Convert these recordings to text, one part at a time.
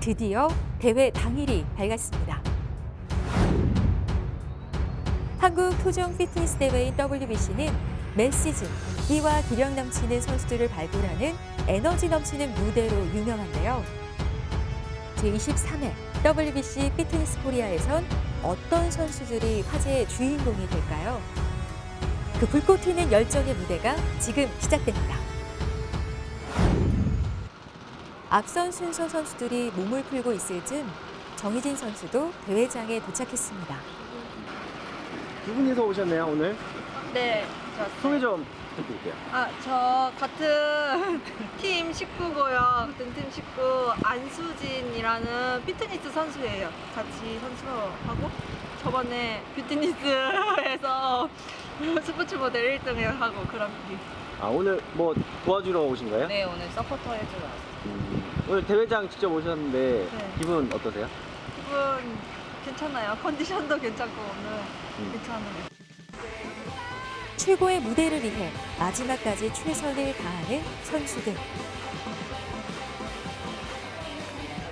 드디어 대회 당일이 밝았습니다. 한국 토종 피트니스 대회인 WBC는 매 시즌 끼와 기력 넘치는 선수들을 발굴하는 에너지 넘치는 무대로 유명한데요. 제23회 WBC 피트니스 코리아에선 어떤 선수들이 화제의 주인공이 될까요? 그 불꽃 튀는 열정의 무대가 지금 시작됩니다. 앞선 순서 선수들이 몸을 풀고 있을 즈음 정희진 선수도 대회장에 도착했습니다. 두 분이서 오셨네요 오늘 네, 저, 소개 좀 부탁드릴게요 아, 저 같은 팀 식구고요. 같은 팀 식구 안수진이라는 피트니스 선수예요. 같이 선수하고 저번에 피트니스에서 스포츠 모델 1등을 하고 그랑프리. 아 오늘 뭐 도와주러 오신 거예요? 네, 오늘 서포터 해주러 왔어요. 음, 오늘 대회장 직접 오셨는데 네. 기분 어떠세요? 기분 괜찮아요. 컨디션도 괜찮고 오늘 음. 괜찮아요. 최고의 무대를 위해 마지막까지 최선을 다하는 선수들.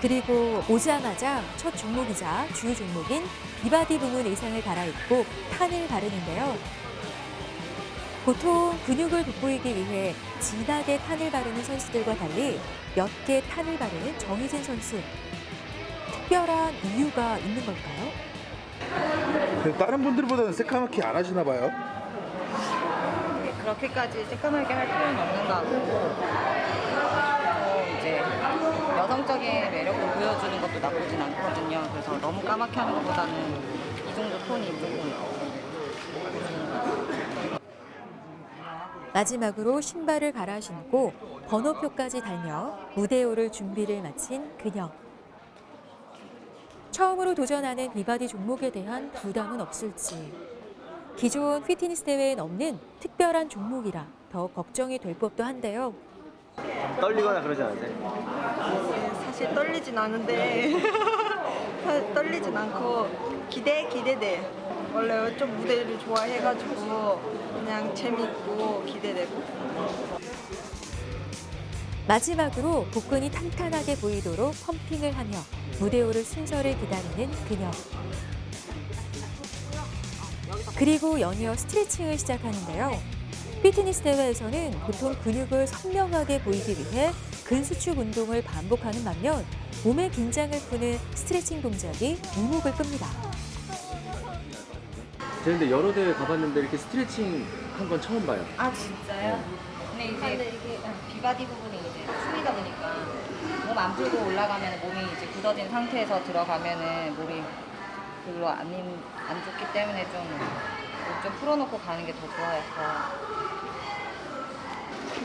그리고 오자마자 첫 종목이자 주 종목인 비바디 부문 의상을 갈아입고 탄을 바르는데요. 보통 근육을 돋보이기 위해 진하게 탄을 바르는 선수들과 달리 옅게 탄을 바르는 정희진 선수. 특별한 이유가 있는 걸까요? 그 다른 분들보다는 새까맣게 안 하시나 봐요. 그렇게까지 새까맣게 할 필요는 없는 것 같고, 또 이제 여성적인 매력을 보여주는 것도 나쁘진 않거든요. 그래서 너무 까맣게 하는 것보다는 이 정도 톤이 조금 마지막으로 신발을 갈아 신고 번호표까지 달며 무대에 오를 준비를 마친 그녀. 처음으로 도전하는 비바디 종목에 대한 부담은 없을지. 기존 피트니스 대회엔 없는 특별한 종목이라 더 걱정이 될 법도 한데요. 떨리거나 그러지 않으세요? 사실 떨리진 않은데 떨리진 않고 기대 기대돼 원래 좀 무대를 좋아해가지고 그냥 재밌고 기대되고 마지막으로 복근이 탄탄하게 보이도록 펌핑을 하며 무대 오를 순서를 기다리는 그녀. 그리고 연이어 스트레칭을 시작하는데요. 피트니스 대회에서는 보통 근육을 선명하게 보이기 위해 근수축 운동을 반복하는 반면 몸의 긴장을 푸는 스트레칭 동작이 이목을 끕니다. 제가 근데 여러 대회 가봤는데 이렇게 스트레칭 한 건 처음 봐요. 아 진짜요? 근데 이제 비바디 부분이 이제 숨이다 보니까 몸 안 풀고 올라가면 몸이 이제 굳어진 상태에서 들어가면은 몸이 별로 안, 힘- 안 좋기 때문에 좀, 몸좀 풀어놓고 가는 게 더 좋아요.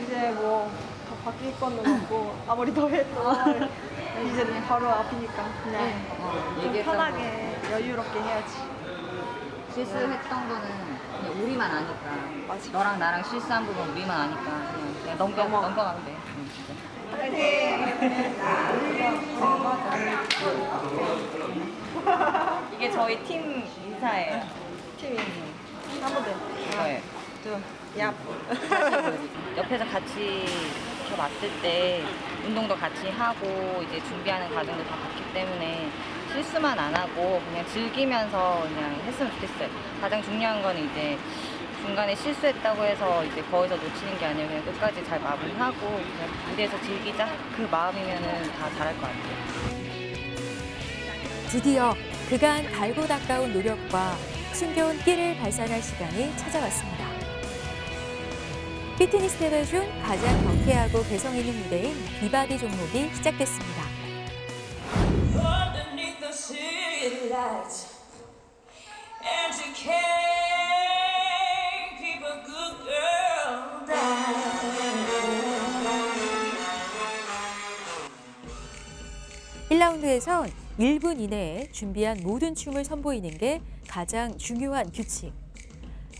이제 뭐 더 바뀔 거는 없고 아무리 더 해도 이제는 바로 앞이니까 그냥 어, 좀 얘기했던 편하게 여유롭게 해야지 실수했던 거는 그냥 우리만 아니까. 맞아. 너랑 나랑 실수한 부분 우리만 아니까 그냥, 그냥 넘겨, 넘어. 넘어가면 돼. 응, 진짜. 이게 저희 팀 인사예요. 팀이 한 번 더 이거예요. 얍. 옆에서 같이 지켜봤을 때 운동도 같이 하고 이제 준비하는 과정도 다 봤기 때문에 실수만 안 하고 그냥 즐기면서 그냥 했으면 좋겠어요. 가장 중요한 건 이제 중간에 실수했다고 해서 이제 거기서 놓치는 게 아니라 그냥 끝까지 잘 마무리하고 그냥 무대에서 즐기자 그 마음이면은 다 잘할 것 같아요. 드디어 그간 달고 닦아온 노력과 숨겨온 끼를 발산할 시간이 찾아왔습니다. 피트니스 대회 중 가장 경쾌하고 개성 있는 무대인 비바디 종목이 시작됐습니다. 1라운드에선 1분 이내에 준비한 모든 춤을 선보이는 게 가장 중요한 규칙.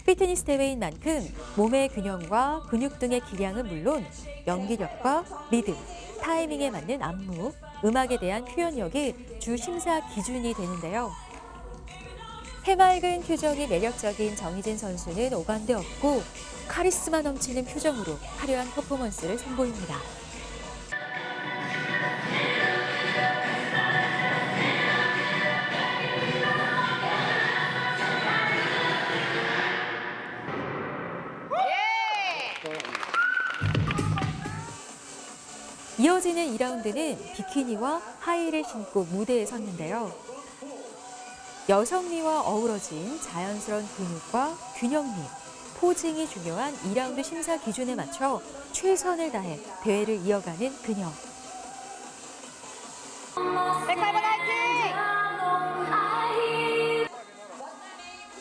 피트니스 대회인 만큼 몸의 균형과 근육 등의 기량은 물론 연기력과 리듬, 타이밍에 맞는 안무, 음악에 대한 표현력이 주 심사 기준이 되는데요. 해맑은 표정이 매력적인 정희진 선수는 오감도 없고 카리스마 넘치는 표정으로 화려한 퍼포먼스를 선보입니다. 이어지는 2라운드는 비키니와 하이를 신고 무대에 섰는데요. 여성미와 어우러진 자연스러운 근육과 균형미, 포징이 중요한 2라운드 심사 기준에 맞춰 최선을 다해 대회를 이어가는 그녀.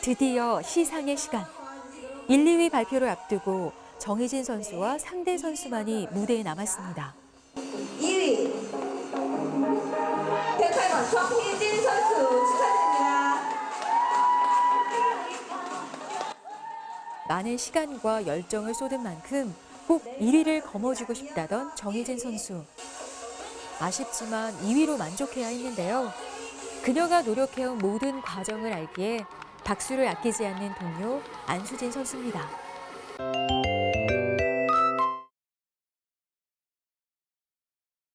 드디어 시상의 시간. 1, 2위 발표를 앞두고 정희진 선수와 상대 선수만이 무대에 남았습니다. 정희진 선수 축하드립니다. 많은 시간과 열정을 쏟은 만큼 꼭 1위를 거머쥐고 싶다던 정희진 선수. 아쉽지만 2위로 만족해야 했는데요. 그녀가 노력해온 모든 과정을 알기에 박수를 아끼지 않는 동료 안수진 선수입니다.